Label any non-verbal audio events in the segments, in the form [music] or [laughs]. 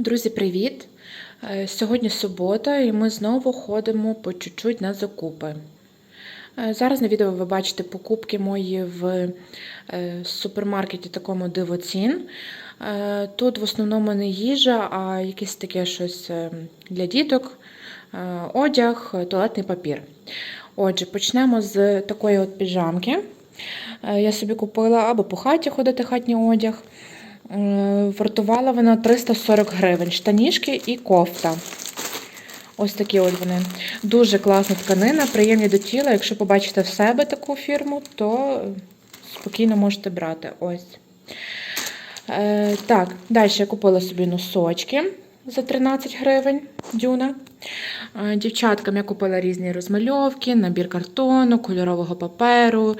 Друзі, привіт! Е, Сьогодні субота, і ми знову ходимо по чуть-чуть на закупи. Е, Зараз на відео ви бачите покупки мої в е, супермаркеті такому дивоцін. Тут в основному не їжа, а якесь таке щось для діток, одяг, туалетний папір. Отже, почнемо з такої от піжамки. Я собі купила або по хаті ходити хатній одяг. Е, Вартувала вона 340 гривень. Штанішки і кофта. Ось такі от вони. Дуже класна тканина, приємні до тіла. Якщо побачите в себе таку фірму, то спокійно можете брати. Ось. Е, так, далі я купила собі носочки за 13 гривень дюна. Е, дівчаткам я купила різні розмальовки, набір картону, кольорового паперу.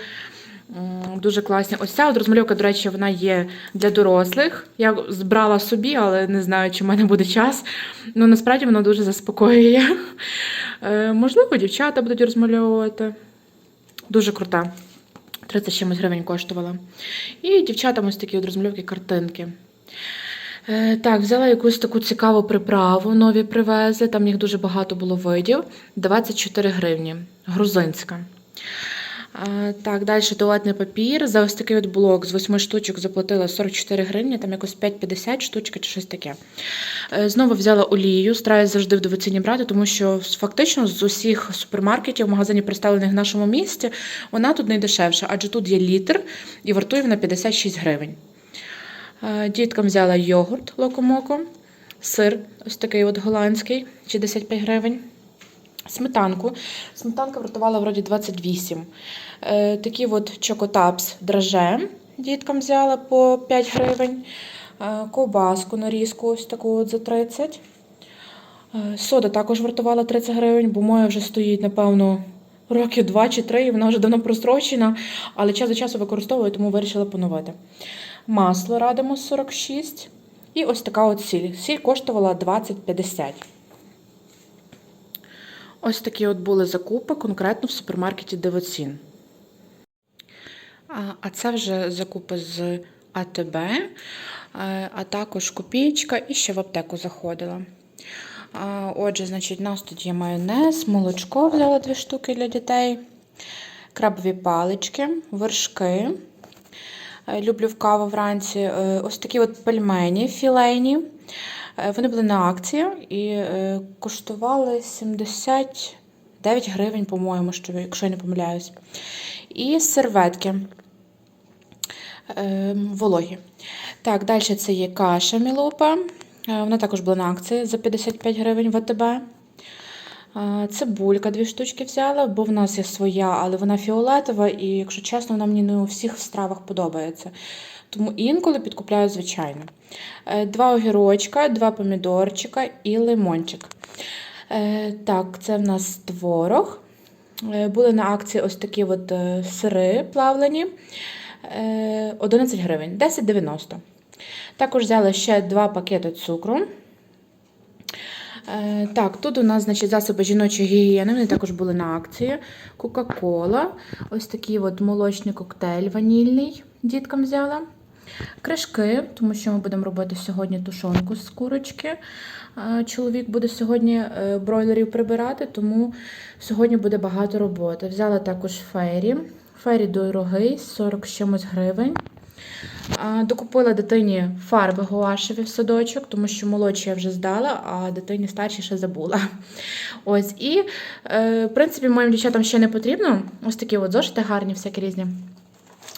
Дуже класні. Ось ця от розмальовка, до речі, вона є для дорослих. Я збрала собі, але не знаю, чи в мене буде час. Ну, насправді вона дуже заспокоює. Е, можливо, дівчата будуть розмальовувати. Дуже крута. 30 чимось гривень коштувала. І дівчатам ось такі от розмальовки картинки. Е, Так, взяла якусь таку цікаву приправу, нові привезли. Там їх дуже багато було видів. 24 гривні. Грузинська. Так, далі туалетний папір. За ось такий от блок з 8 штучок заплатила 44 гривні, там якось 5,50 штучки чи щось таке. Е, Знову взяла олію, стараюсь завжди в довоціні брати, тому що фактично з усіх супермаркетів, магазинів, представлених в нашому місті, вона тут найдешевша, адже тут є літр і вартує вона 56 гривень. Е, Діткам взяла йогурт локомоко, сир, ось такий от голландський, 65 гривень. Сметанку. Сметанка вартувала вроді 28. Е, такі от чокотапс драже діткам взяла по 5 гривень. Е, ковбаску нарізку ось таку от за 30. Е, сода також вартувала 30 гривень, бо моя вже стоїть, напевно, років 2 чи 3, і вона вже давно прострочена, але час до часу використовую, тому вирішила поновити. Масло радимо 46. І ось така от сіль. Сіль коштувала 20,50. Ось такі от були закупи конкретно в супермаркеті Девоцін. А, це вже закупи з АТБ, е, а також копієчка і ще в аптеку заходила. Отже, значить, у нас тут є майонез, молочко взяла дві штуки для дітей, крабові палички, вершки. Е, Люблю в каву вранці. Е, Ось такі от пельмені філейні. Е, Вони були на акції і е, коштували 79 гривень, по-моєму, що- якщо я не помиляюсь. І серветки е, вологі. Так, далі це є каша мілупа. Е, Вона також була на акції за 55 гривень в АТБ. Цибулька дві штучки взяла, бо в нас є своя, але вона фіолетова, і, якщо чесно, вона мені не у всіх стравах подобається. Тому інколи підкупляю звичайно. Е, Два огірочка, два помідорчика і лимончик. Е, Так, це в нас творог. Е, Були на акції ось такі от сири плавлені. Е, 11 гривень, 10,90. Також взяли ще два пакети цукру. Е, Так, тут у нас значить, засоби жіночої гігієни, вони також були на акції. Кока-кола, ось такий от молочний коктейль ванільний діткам взяла. Кришки, тому що ми будемо робити сьогодні тушонку з курочки. Е, Чоловік буде сьогодні е, бройлерів прибирати, тому сьогодні буде багато роботи. Взяла також фейрі. Фейрі дорогий, 40 чимось гривень. Докупила дитині фарби гуашеві в садочок, тому що молодші я вже здала, а дитині старші ще забула. Ось, і, е, в принципі, моїм дівчатам ще не потрібно. Ось такі от зошити гарні, всякі різні.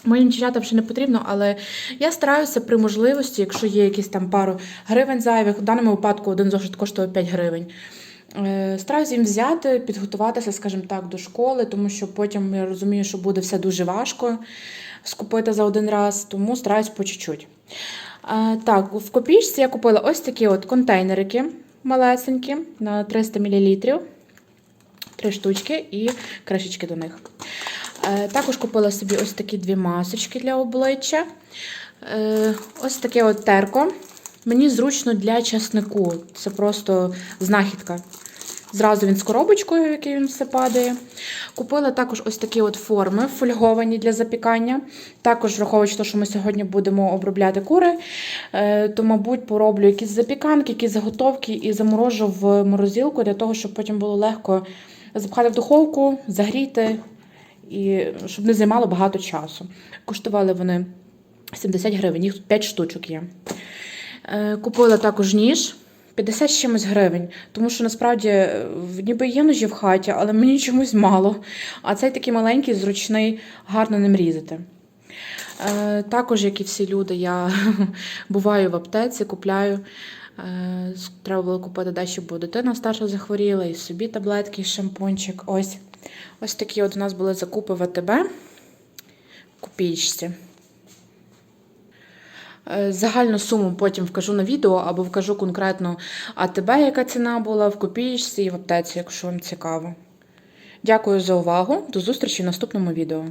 Моїм дівчатам ще не потрібно, але я стараюся при можливості, якщо є якісь там пару гривень зайвих, в даному випадку один зошит коштує 5 гривень. Е, Стараюся їм взяти, підготуватися, скажімо так, до школи, тому що потім я розумію, що буде все дуже важко скупити за один раз, тому стараюсь по чуть-чуть. Так, в копійці я купила ось такі от контейнерики малесенькі на 300 мл. Три штучки і кришечки до них. Е, Також купила собі ось такі дві масочки для обличчя. Е, Ось таке от терко. Мені зручно для часнику. Це просто знахідка. Зразу він з коробочкою, в який він все падає. Купила також ось такі от форми фольговані для запікання. Також, враховуючи те, що ми сьогодні будемо обробляти кури, е, то, мабуть, пороблю якісь запіканки, якісь заготовки і заморожу в морозилку для того, щоб потім було легко запхати в духовку, загріти, і щоб не займало багато часу. Коштували вони 70 гривень, їх тут 5 штучок є. Е, Купила також ніж. 50 з чимось гривень, тому що насправді е, ніби є ножі в хаті, але мені чомусь мало. А цей такий маленький, зручний, гарно ним різати. Е, також, як і всі люди, я [laughs] буваю в аптеці, купляю. Е, треба було купити дещо, бо дитина старша захворіла, і собі таблетки, і шампунчик. Ось. Ось такі от у нас були закупи в АТБ в копійці. Е, Загальну суму потім вкажу на відео або вкажу конкретно АТБ, яка ціна була в копійці і в аптеці, якщо вам цікаво. Дякую за увагу. До зустрічі в наступному відео.